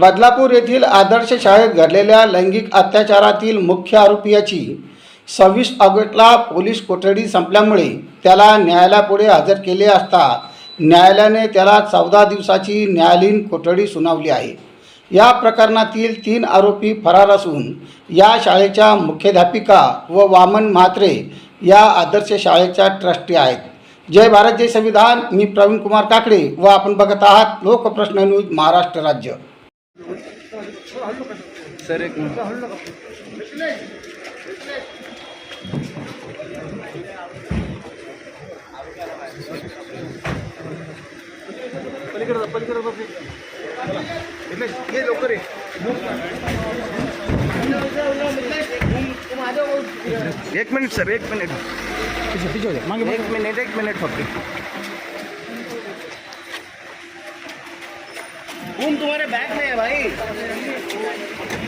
बदलापूर येथील आदर्श शाळेत घडलेल्या लैंगिक अत्याचारातील मुख्य आरोपीयाची सव्वीस ऑगस्टला पोलीस कोठडी संपल्यामुळे त्याला न्यायालयापुढे हजर केले असता न्यायालयाने त्याला चौदा दिवसाची न्यायालयीन कोठडी सुनावली आहे. या प्रकरणातील तीन आरोपी फरार असून या शाळेच्या मुख्याध्यापिका व वामन म्हात्रे या आदर्श शाळेच्या ट्रस्टी आहेत. जय भारत जय संविधान. मी प्रवीण कुमार काकडे व आपण बघत आहात लोकप्रश्न न्यूज महाराष्ट्र राज्य. सर एक मिनिट। पलीकडे जा, पलीकडे बस इकडे ये लवकर ये. एक मिनिट सर एक मिनिट. एक मिनिट एक मिनिट फक्त. घूम तुम्हारे बैग में है भाई।